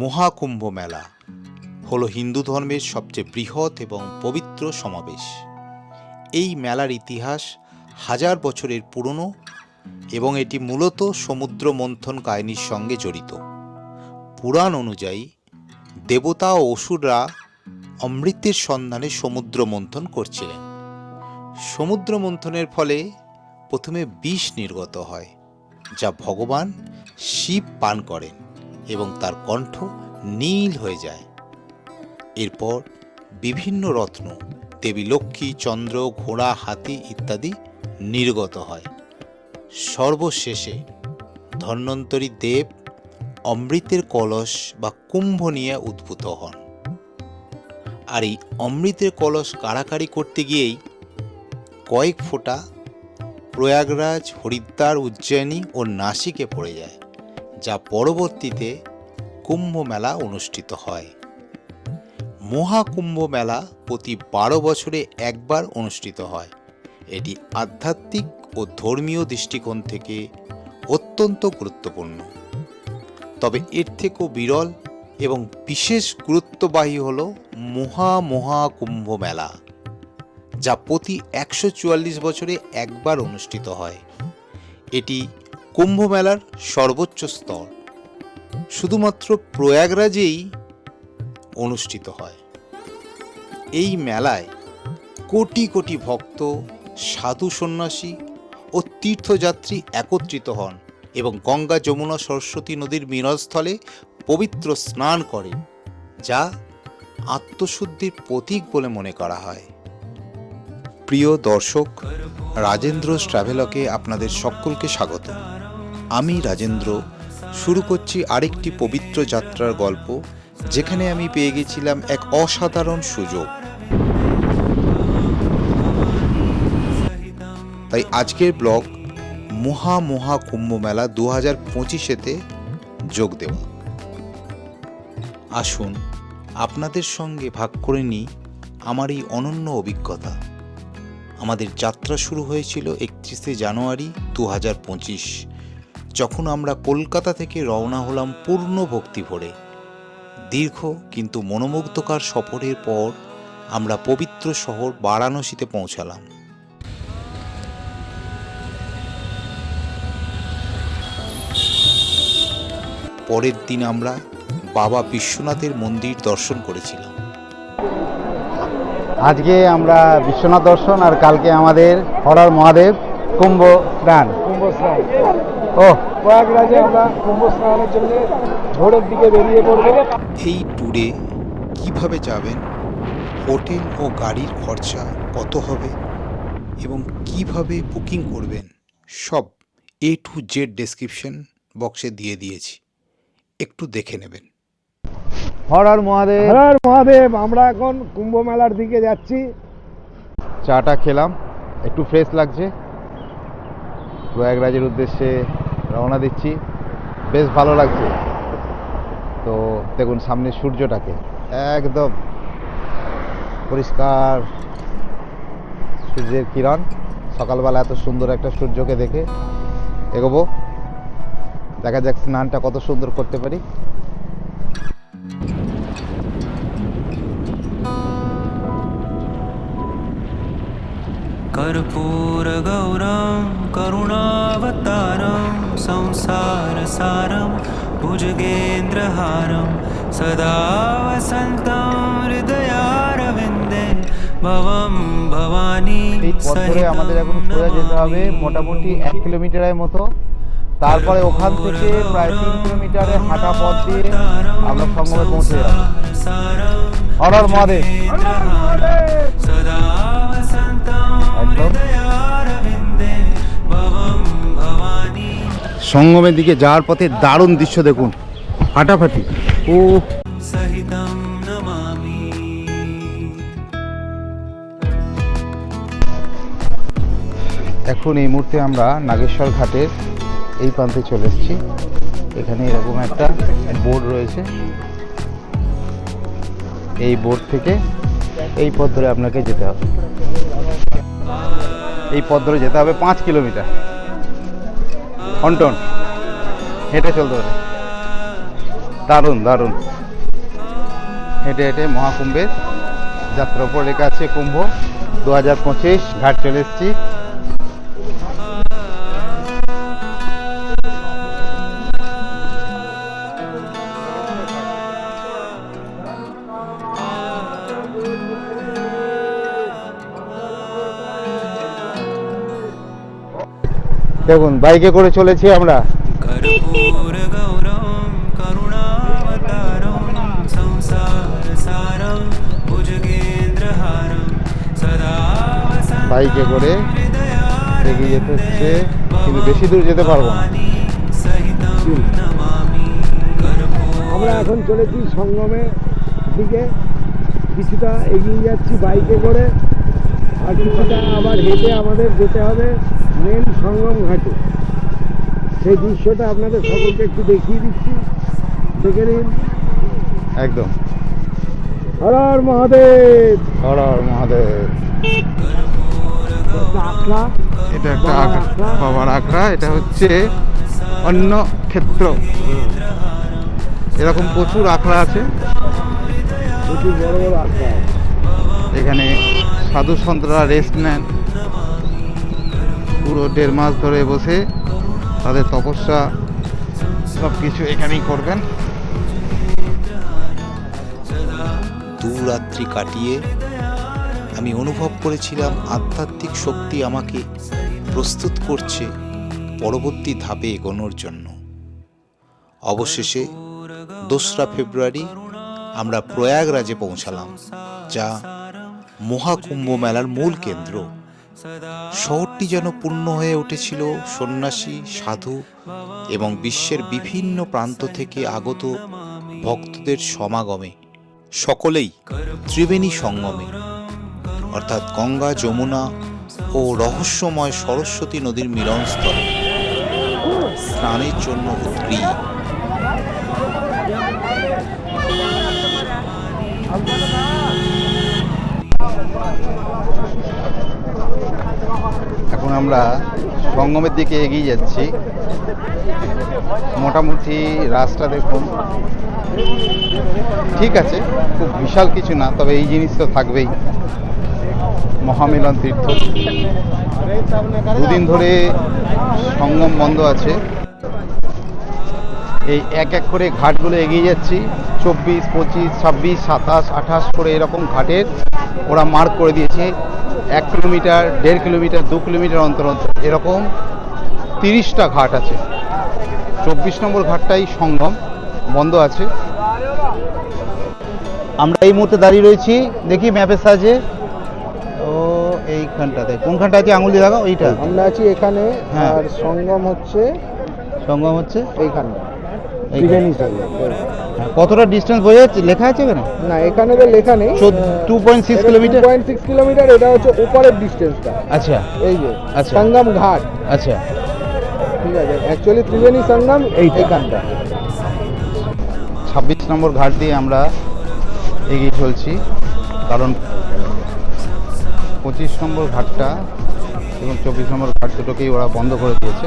মহাকুম্ভ মেলা হল হিন্দু ধর্মের সবচেয়ে বৃহৎ এবং পবিত্র সমাবেশ। এই মেলার ইতিহাস হাজার বছরের পুরনো এবং এটি মূলত সমুদ্র মন্থন কাহিনীর সঙ্গে জড়িত। পুরাণ অনুযায়ী দেবতা ও অসুররা অমৃতের সন্ধানে সমুদ্র মন্থন করছিলেন। সমুদ্র মন্থনের ফলে প্রথমে বিষ নির্গত হয়, যা ভগবান শিব পান করেন। এবং তার কণ্ঠ নীল হয়ে যায়। এরপর বিভিন্ন রত্ন, দেবী লক্ষ্মী, চন্দ্র, ঘোড়া, হাতি ইত্যাদি নির্গত হয়। সর্বশেষে ধন্বন্তরী দেব অমৃতের কলস বা কুম্ভ নিয়ে উদ্ভূত হন। আর এই অমৃতের কলস কাড়াকাড়ি করতে গিয়েই কয়েক ফোঁটা প্রয়াগরাজ, হরিদ্বার, উজ্জয়িনী ও নাসিকে পড়ে যায়। যা পরবর্তীতে কুম্ভ মেলা অনুষ্ঠিত হয়। মহাকুম্ভ মেলা প্রতি বারো বছরে একবার অনুষ্ঠিত হয়। এটি আধ্যাত্মিক ও ধর্মীয় দৃষ্টিকোণ থেকে অত্যন্ত গুরুত্বপূর্ণ। তবে এর থেকেও বিরল এবং বিশেষ গুরুত্ববাহী হল মহা মহাকুম্ভ মেলা যা প্রতি একশো চুয়াল্লিশ বছরে একবার অনুষ্ঠিত হয়। এটি কুম্ভ মেলার সর্বোচ্চ স্তর। শুধুমাত্র প্রয়াগরাজেই অনুষ্ঠিত হয়। এই মেলায় কোটি কোটি ভক্ত, সাধু সন্ন্যাসী ও তীর্থযাত্রী একত্রিত হন এবং গঙ্গা যমুনা সরস্বতী নদীর মিলনস্থলে পবিত্র স্নান করেন, যা আত্মশুদ্ধির প্রতীক বলে মনে করা হয়। প্রিয় দর্শক, রাজেন্দ্র ট্রাভেলকে আপনাদের সকলকে স্বাগত। আমি রাজেন্দ্র, শুরু করছি আরেকটি পবিত্র যাত্রার গল্প, যেখানে আমি পেয়ে গেছিলাম এক অসাধারণ সুযোগ। তাই আজকের ব্লগ, মহা মহা কুম্ভ মেলা দু হাজার পঁচিশেতে যোগ দেওয়া। আসুন, আপনাদের সঙ্গে ভাগ করে নিই আমার এই অনন্য অভিজ্ঞতা। আমাদের যাত্রা শুরু হয়েছিল একত্রিশে জানুয়ারি দু হাজার পঁচিশ, যখন আমরা কলকাতা থেকে রওনা হলাম পূর্ণ ভক্তি ভরে। দীর্ঘ কিন্তু মনোমুগ্ধকর সফরের পর আমরা পবিত্র শহর বারাণসীতে পৌঁছালাম। পরের দিন আমরা বাবা বিশ্বনাথের মন্দির দর্শন করেছিলাম। আজকে আমরা বিশ্বনাথ দর্শন আর কালকে আমাদের হরার মহাদেব কুম্ভ স্নান। কুম্ভ স্নান। ও। প্রয়াগরাজে আমরা কুম্ভ স্নানের জন্য ভোরের দিকে বেরিয়ে পড়ব। এই ট্যুরে কীভাবে যাবেন? হোটেল ও গাড়ির খরচা কত হবে? এবং কীভাবে বুকিং করবেন? সব এ টু জেড ডেসক্রিপশন বক্সে দিয়ে দিয়েছি। একটু দেখে নেবেন। হরার মহাদেব। হর মহাদেব আমরা এখন কুম্ভ মেলার দিকে যাচ্ছি। চাটা খেলাম একটু ফ্রেশ লাগছে। প্রয়াগরাজের উদ্দেশ্যে রওনা দিচ্ছি। বেশ ভালো লাগছে। তো দেখুন সামনে সূর্যটাকে। একদম পরিষ্কার সূর্যের কিরণ। সকালবেলা এত সুন্দর একটা সূর্যকে দেখে এগোবো। দেখা যাক স্নানটা কত সুন্দর করতে পারি। कर्पूरगौरं करुणावतारं संसारसारं भुजगेन्द्रहारं सदा वसन्तं हृदयारविन्दे भवं भवानी এই পথ ধরে আমাদের এখন সোজা যেতে হবে মোটামুটি এক কিলোমিটারের মতো তারপরে ওখান থেকে প্রায় তিন কিলোমিটারের হাঁটা পথ দিয়ে আমরা সঙ্গমে পৌঁছে যাব হরর মহাদেব সঙ্গমের দিকে যাওয়ার পথে দারুণ দৃশ্য দেখুন। ফাটাফাটি। ও। এখন এই মুহূর্তে আমরা নাগেশ্বর ঘাটের এই প্রান্তে চলে এসেছি। এখানে এরকম একটা বোর্ড রয়েছে। এই বোর্ড থেকে এই পথ ধরে আপনাকে যেতে হবে। এই পথ ধরে যেতে হবে পাঁচ কিলোমিটার। অন্টন, হেঁটে চলতে পারে দারুণ দারুণ। হেঁটে হেঁটে মহাকুম্ভের যাত্রা উপর লেখা আছে কুম্ভ। দু হাজার পঁচিশ ঘাট চলে এসেছি। দেখুন বাইকে করে চলেছি আমরা। বাইকে করে এগিয়ে যেতে হচ্ছে কিন্তু বেশি দূর যেতে পারব না। আমরা এখন চলেছি সঙ্গমে দিকে। কিছুটা এগিয়ে যাচ্ছি বাইকে করে আর কিছুটা আবার হেঁটে আমাদের যেতে হবে। সঙ্গম ঘাটে। সেই দৃশ্যটা আপনাদের সকলকে একটু দেখিয়ে দিচ্ছি। দেখে নিন। একদম। হর মহাদেব। হর মহাদেব। এটা একটা বাবার আখড়া আখড়া। বাবার আখড়া। এটা হচ্ছে অন্য ক্ষেত্র। এরকম প্রচুর আখড়া আছে। এখানে সাধু সন্তরা রেস্ট নেন। পুরো দেড় মাস ধরে বসে তাদের তপস্যা সব কিছু এখানেই করবেন। দু রাত্রি কাটিয়ে আমি অনুভব করেছিলাম আধ্যাত্মিক শক্তি আমাকে প্রস্তুত করছে পরবর্তী ধাপে এগোনোর জন্য। অবশেষে দোসরা ফেব্রুয়ারি আমরা প্রয়াগরাজে পৌঁছালাম, যা মহাকুম্ভ মেলার মূল কেন্দ্র। শহরটি যেন পূর্ণ হয়ে উঠেছিল সন্ন্যাসী, সাধু এবং বিশ্বের বিভিন্ন প্রান্ত থেকে আগত ভক্তদের সমাগমে, সকলেই ত্রিবেণী সঙ্গমে। অর্থাৎ গঙ্গা, যমুনা ও রহস্যময় সরস্বতী নদীর মিলনস্থলে স্নানের জন্য উদ্গ্রীব। এখন আমরা সঙ্গমের দিকে এগিয়ে যাচ্ছি। মোটামুটি রাস্তা দেখুন। ঠিক আছে, খুব বিশাল কিছু না, তবে এই জিনিস তো থাকবেই। মহামিলন তীর্থ। দুদিন ধরে সঙ্গম বন্ধ আছে। এই এক এক করে ঘাটগুলো এগিয়ে যাচ্ছি। চব্বিশ পঁচিশ ছাব্বিশ সাতাশ আঠাশ করে এরকম ঘাটের ওরা মার্ক করে দিয়েছে। এক কিলোমিটার দেড় কিলোমিটার দু কিলোমিটার অন্তর অন্তর এরকম তিরিশটা ঘাট আছে। চব্বিশ নম্বর ঘাটটাই সঙ্গম বন্ধ আছে। আমরা এই মুহূর্তে দাঁড়িয়ে রয়েছি। দেখি ম্যাপের সাহায্যে। ও এইখানটাতে। কোনখানটা আছে আঙুল দিয়ে দেখাও? এইটা। আমরা আছি এখানে হ্যাঁ। আর সঙ্গম হচ্ছে সঙ্গম হচ্ছে? এইখানে। ত্রিবেণী সঙ্গম হ্যাঁ, কতটা ডিস্টেন্স বোঝা যাচ্ছে? লেখা আছে এখানে? না এখানে তো লেখা নেই। Two point six kilometre point six kilometre এটা হচ্ছে উপরের ডিস্টেন্সটা আচ্ছা। এই যে আচ্ছা। সঙ্গম ঘাট। আচ্ছা। ঠিক আছে অ্যাকচুয়ালি ত্রিবেণী সঙ্গম এইখানটা। ছাব্বিশ নম্বর ঘাট দিয়ে আমরা এগিয়ে চলছি। কারণ পঁচিশ নম্বর ঘাটটা এবং চব্বিশ নম্বর ঘাট দুটোকেই ওরা বন্ধ করে দিয়েছে।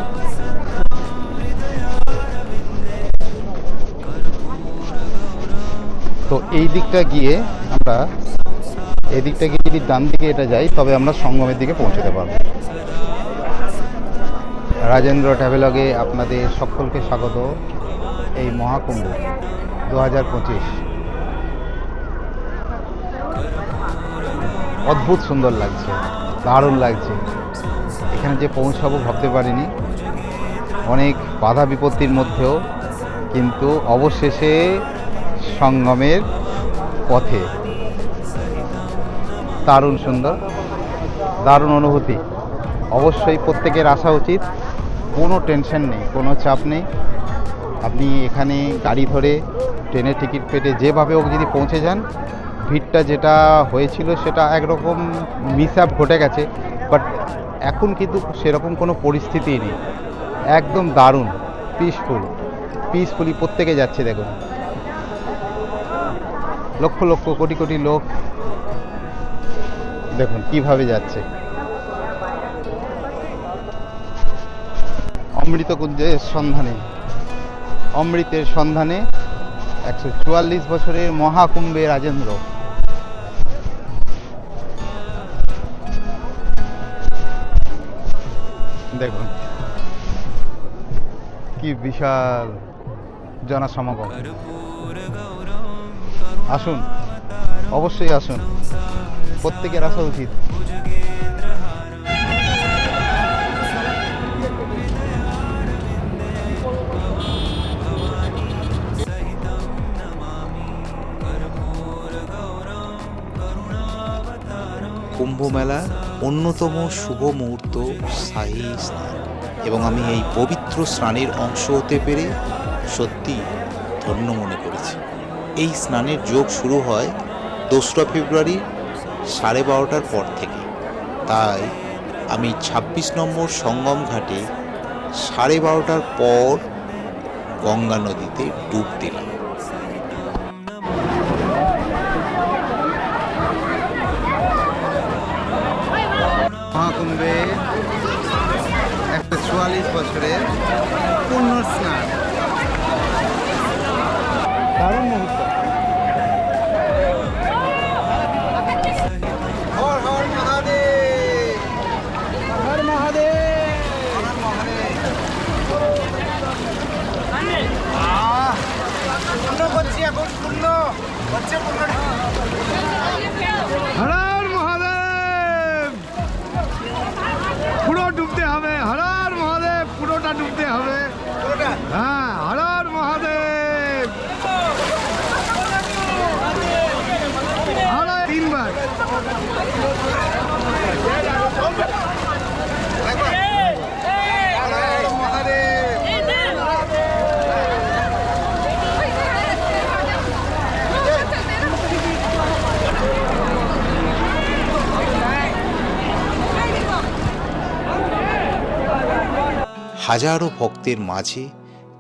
তো এই দিকটা গিয়ে আমরা, এই দিকটা গিয়ে যদি ডান দিকে এটা যাই, তবে আমরা সঙ্গমের দিকে পৌঁছতে পারব। রাজেন্দ্র ট্রাভেলগে আপনাদের সকলকে স্বাগত এই মহাকুম্ভ দু হাজার পঁচিশ। অদ্ভুত সুন্দর লাগছে, দারুণ লাগছে। এখানে যে পৌঁছাবো ভাবতে পারিনি। অনেক বাধা বিপত্তির মধ্যেও, কিন্তু অবশেষে সঙ্গমের পথে। দারুণ সুন্দর, দারুণ অনুভূতি। অবশ্যই প্রত্যেকের আসা উচিত। কোনো টেনশন নেই, কোনো চাপ নেই। আপনি এখানে গাড়ি ধরে ট্রেনের টিকিট পেটে যেভাবে হোক যদি পৌঁছে যান, ভিড়টা যেটা হয়েছিল সেটা একরকম মিস আপ ঘটে গেছে। বাট এখন কিন্তু সেরকম কোনো পরিস্থিতি নেই। একদম দারুণ পিসফুল পিসফুলি প্রত্যেকে যাচ্ছে দেখুন। লক্ষ লক্ষ কোটি কোটি লোক। দেখুন, কীভাবে যাচ্ছে। অমৃত কুঞ্জের সন্ধানে। অমৃতের সন্ধানে একশো চুয়াল্লিশ বছরের মহাকুম্ভে রাজেন্দ্র। দেখুন, কি বিশাল জনসমাগম। আসুন। অবশ্যই আসুন। প্রত্যেকের আসা উচিত। কুম্ভ মেলার অন্যতম শুভ মুহূর্ত শাহী স্নান। এবং আমি এই পবিত্র স্নানের অংশ হতে পেরে সত্যি ধন্য মনে করেছি। এই স্নানের যোগ শুরু হয় দোসরা ফেব্রুয়ারি সাড়ে বারোটার পর থেকে। তাই আমি ২৬ নম্বর সঙ্গম ঘাটে সাড়ে বারোটার পর গঙ্গা নদীতে ডুব দিলাম। মহাকুম্ভে একশো চুয়াল্লিশ বছরের করছি এখন পূর্ণ হচ্ছে পূর্ণ হরার মহাদেব! পুরো ডুবতে হবে। হরার মহাদেব পুরোটা ডুবতে হবে। হ্যাঁ হরার মহাদেব! হরার তিনবার। হাজারো ভক্তের মাঝে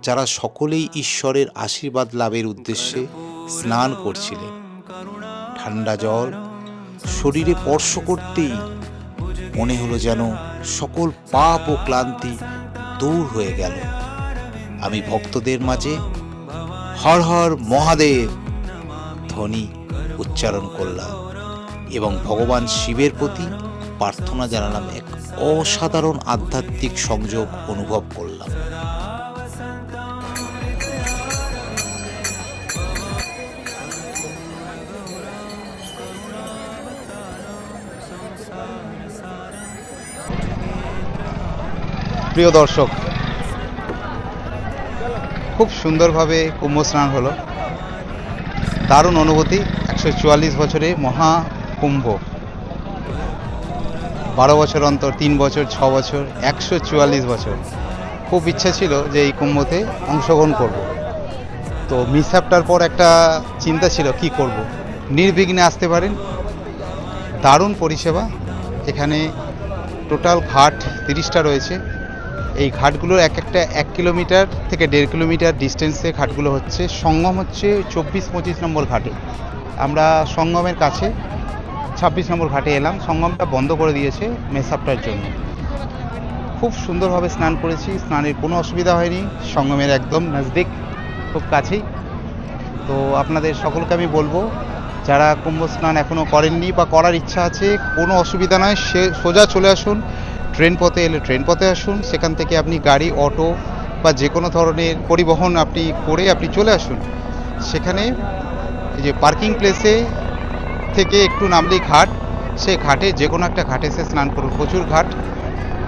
যারা সকলেই ঈশ্বরের আশীর্বাদ লাভের উদ্দেশ্যে স্নান করছিলেন। ঠান্ডা জল শরীরে স্পর্শ করতেই মনে হলো যেন সকল পাপ ও ক্লান্তি দূর হয়ে গেল। আমি ভক্তদের মাঝে হর হর মহাদেব ধ্বনি উচ্চারণ করলাম এবং ভগবান শিবের প্রতি প্রার্থনা জানালাম এক অসাধারণ আধ্যাত্মিক সংযোগ অনুভব করলাম। প্রিয় দর্শক, খুব সুন্দরভাবে কুম্ভ স্নান হলো। দারুণ অনুভূতি, একশো চুয়াল্লিশ বছরে মহাকুম্ভ বারো বছর অন্তর, তিন বছর, ছ বছর, একশো চুয়াল্লিশ বছর। খুব ইচ্ছা ছিল যে এই কুম্ভতে অংশগ্রহণ করব। তো মিসঅ্যাপটার পর একটা চিন্তা ছিল, কি করব? নির্বিঘ্নে আসতে পারেন। দারুণ পরিষেবা। এখানে টোটাল ঘাট তিরিশটা রয়েছে। এই ঘাটগুলোর এক একটা এক কিলোমিটার থেকে দেড় কিলোমিটার ডিস্টেন্সে ঘাটগুলো হচ্ছে। সঙ্গম হচ্ছে চব্বিশ পঁচিশ নম্বর ঘাটে। আমরা সঙ্গমের কাছে ছাব্বিশ নম্বর ঘাটে এলাম। সঙ্গমটা বন্ধ করে দিয়েছে মেসাপটার জন্য। খুব সুন্দরভাবে স্নান করেছি, স্নানের কোনো অসুবিধা হয়নি। সঙ্গমের একদম নজদিক, খুব কাছেই। তো আপনাদের সকলকে আমি বলব, যারা কুম্ভ স্নান এখনও করেননি বা করার ইচ্ছা আছে, কোনো অসুবিধা নয়, সে সোজা চলে আসুন। ট্রেন পথে এলে ট্রেন পথে আসুন। সেখান থেকে আপনি গাড়ি, অটো বা যে কোনো ধরনের পরিবহন আপনি করে আপনি চলে আসুন। সেখানে এই যে পার্কিং প্লেসে থেকে একটু নামলেই ঘাট সেই ঘাটে যে কোনো একটা ঘাটে এসে স্নান করুন, প্রচুর ঘাট।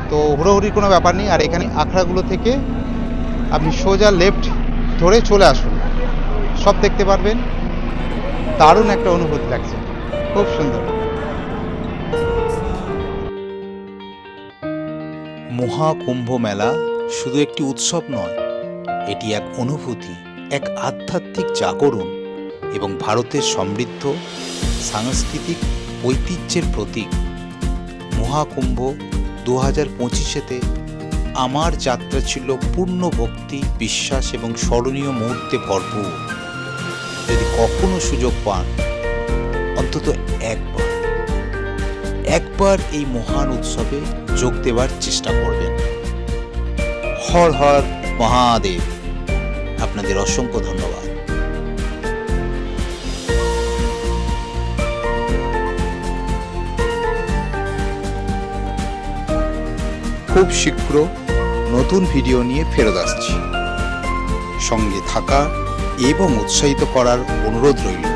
তো হুড়োহুড়ির কোনো ব্যাপার নেই, আর এখানে আখড়াগুলো থেকে আপনি সোজা লেফট ধরে চলে আসুন। সব দেখতে পারবেন। দারুণ একটা অনুভূতি লাগছে। খুব সুন্দর। মহাকুম্ভ মেলা শুধু একটি উৎসব নয়, এটি এক অনুভূতি, এক আধ্যাত্মিক জাগরণ এবং ভারতের সমৃদ্ধ সাংস্কৃতিক ঐতিহ্যের প্রতীক। মহাকুম্ভ দু হাজার পঁচিশেতে আমার যাত্রা ছিল পূর্ণ ভক্তি, বিশ্বাস এবং স্মরণীয় মুহূর্তে ভরপুর। যদি কখনো সুযোগ পান, অন্তত একবার একবার এই মহান উৎসবে যোগ দেওয়ার চেষ্টা করবেন। হর হর মহাদেব। আপনাদের অসংখ্য ধন্যবাদ। খুব শীঘ্র নতুন ভিডিও নিয়ে ফেরত আসছি। সঙ্গে থাকা এবং উৎসাহিত করার অনুরোধ রইল।